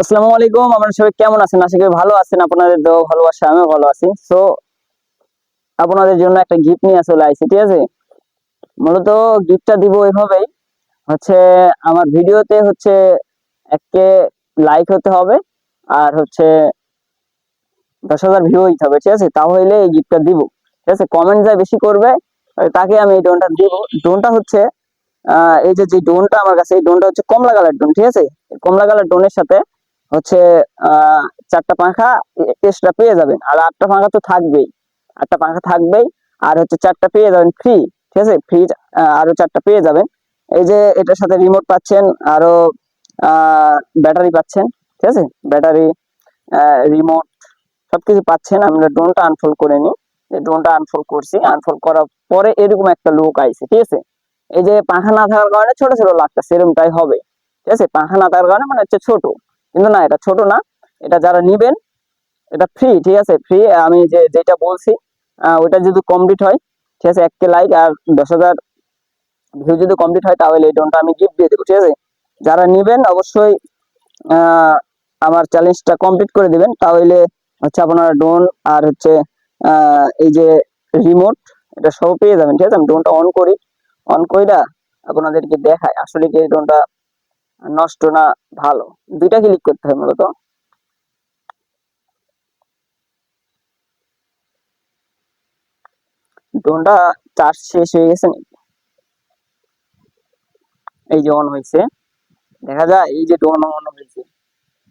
আসসালামু আলাইকুম, আপনারা সবাই কেমন আছেন? আশা করি ভালো আছেন, আপনাদের দেওয়া ভালোবাসা, আমিও ভালো আছি। সো আপনাদের জন্য একটা গিফট নিয়ে চলে আইছি, ঠিক আছে? মূলত গিফটটা দিব এভাবেই। হচ্ছে, আমার ভিডিওতে হচ্ছে একে লাইক হতে হবে, আর হচ্ছে দশ হাজার ভিউ হইতে হবে, ঠিক আছে? তাহলে এই গিফটটা দিব, ঠিক আছে? কমেন্ট যা বেশি করবে তাকে আমি এই ড্রোনটা দিব। ড্রোনটা হচ্ছে এই যে যে ড্রোনটা আমার কাছে, এই ড্রোনটা হচ্ছে কমলা কালার ড্রোন ঠিক আছে? কমলা কালার ড্রোনের সাথে হচ্ছে চারটা পাখা এক্সট্রা পেয়ে যাবেন। আর আটটা পাখা তো থাকবেই। আটটা পাখা থাকবেই, আর হচ্ছে চারটা পেয়ে যাবেন ফ্রি ঠিক আছে? ফ্রি আরও চারটা পেয়ে যাবেন। এই যে এটার সাথে রিমোট পাচ্ছেন, আরও ব্যাটারি পাচ্ছেন, ঠিক আছে? ব্যাটারি রিমোট সবকিছু পাচ্ছেন। আমরা ড্রোনটা আনফোল্ড করে নিই। ড্রোনটা আনফোল্ড করছি। আনফোল্ড করার পরে এরকম একটা লুক আইছে, ঠিক আছে? এই যে পাখা না থাকার কারণে ছোট ছোট লাগতেছে। এরকমটাই হবে, ঠিক আছে? পাখা না থাকার কারণে মানে হচ্ছে ছোট। কিন্তু না, এটা ছোট না। এটা যারা নিবেন, এটা ফ্রি ঠিক আছে? ফ্রি আমি যে, যেটা বলছি ওইটা যদি কমপ্লিট হয়, ঠিক আছে? এককে লাইক আর দশ হাজার ভিউ যদি কমপ্লিট হয়, তাহলে এই ড্রোনটা আমি গিফট দিয়ে দেবো, ঠিক আছে? যারা নিবেন, অবশ্যই আমার চ্যালেঞ্জটা কমপ্লিট করে দিবেন। তাহলে হচ্ছে আপনারা ড্রোন আর হচ্ছে এই যে রিমোট এটা সব পেয়ে যাবেন, ঠিক আছে? আমি ড্রোনটা অন করি। অন কইরা আপনাদেরকে দেখায় আসলে কি এই ড্রোনটা নষ্ট না ভালো। দুইটা ক্লিক করতে হয় মূলত। ড্রোনটা চার্জ শেষ হয়ে গেছে নাকি? এই যে অন হয়েছে। দেখা যায় এই যে ড্রোন অন হয়েছে।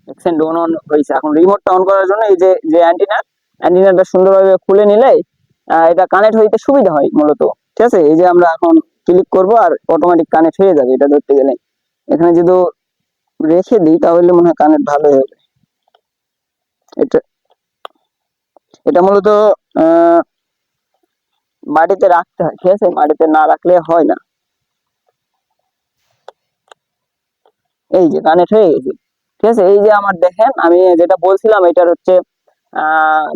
দেখছেন ডোন অন হয়েছে। এখন রিমোটটা অন করার জন্য এই যে যে অ্যান্টিনা অ্যান্টিনাটা সুন্দরভাবে খুলে নিলে এটা কানেক্ট হইতে সুবিধা হয় মূলত। ঠিক আছে? এই যে আমরা এখন ক্লিক করব আর অটোমেটিক কানেক্ট হয়ে যাবে এটা ধরতে গেলে। এখানে যদি রেখে দিই, তাহলে মনে হয় কানেক্ট ভালো হবে এটা এটা মূলত মাটিতে রাখতে হয়, ঠিক আছে? মাটিতে না রাখলে হয় না। এই যে কানেক্ট হয়ে গেছে। ঠিক আছে? এই যে আমার দেখেন, আমি যেটা বলছিলাম, এটার হচ্ছে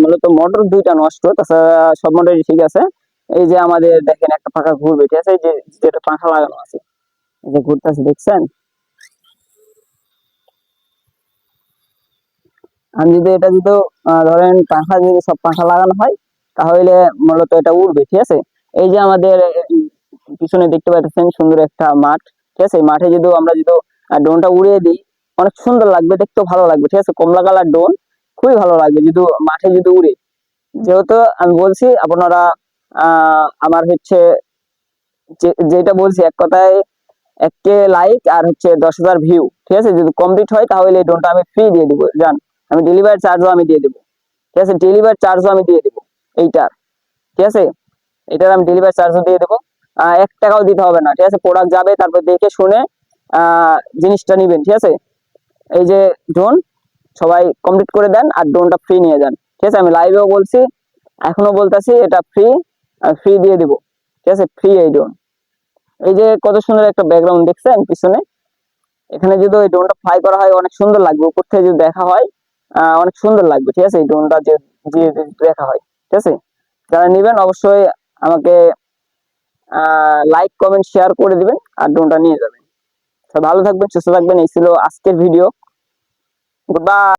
মূলত মোটর দুইটা নষ্ট, তাছাড়া সব মোটরই ঠিক আছে। এই যে আমাদের দেখেন একটা পাখা ঘুরবে, ঠিক আছে? যে যেটা পাখা লাগানো আছে। যে ঘুরতেছে, দেখছেন? আমি যদি এটা যদি ধরেন পাখা যদি সব পাখা লাগানো হয়, তাহলে মূলত এটা উড়বে, ঠিক আছে? এই যে আমাদের পিছনে দেখতে পাচ্ছেন সুন্দর একটা মাঠ, ঠিক আছে? মাঠে যদি আমরা যদি ড্রোনটা উড়িয়ে দিই, অনেক সুন্দর লাগবে, দেখতেও ভালো লাগবে, ঠিক আছে? কমলা কালার ড্রোন, খুবই ভালো লাগবে যদি মাঠে যদি উড়ে। যেহেতু আমি বলছি, আপনারা আমার হচ্ছে যেটা বলছি, এক কথায় এককে লাইক আর হচ্ছে দশ হাজার ভিউ ঠিক আছে? যদি কমপ্লিট হয় তাহলে এই ড্রোনটা আমি ফ্রি দিয়ে দিব, জান। আমি ডেলিভারি চার্জও আমি দিয়ে দেবো, ঠিক আছে? ডেলিভারি চার্জও আমি দিয়ে দেবো, এইটার, ঠিক আছে? এটার আমি ডেলিভারি চার্জও দিয়ে দেবো। এক টাকাও দিতে হবে না, ঠিক আছে? প্রোডাক্ট যাবে, তারপর দেখে শুনে জিনিসটা নিবেন, ঠিক আছে? এই যে ড্রোন সবাই কমপ্লিট করে দেন আর ড্রোনটা ফ্রি নিয়ে যান, ঠিক আছে? আমি লাইভেও বলছি, এখনও বলতেছি, এটা ফ্রি ফ্রি দিয়ে দিব, ঠিক আছে? ফ্রি এই ড্রোন এই যে কত সুন্দর একটা ব্যাকগ্রাউন্ড দেখছেন, পিছনে? এখানে যদি ওই ড্রোনটা ফ্লাই করা হয়, অনেক সুন্দর লাগবে। উপর থেকে যদি দেখা হয় অনেক সুন্দর লাগবে, ঠিক আছে? এই ড্রোনটা যে দেখা হয়, ঠিক আছে? যারা নেবেন, অবশ্যই আমাকে লাইক কমেন্ট শেয়ার করে দিবেন আর ড্রোনটা নিয়ে যাবেন। ভালো থাকবেন, সুস্থ থাকবেন। এই ছিল আজকের ভিডিও গুড বাই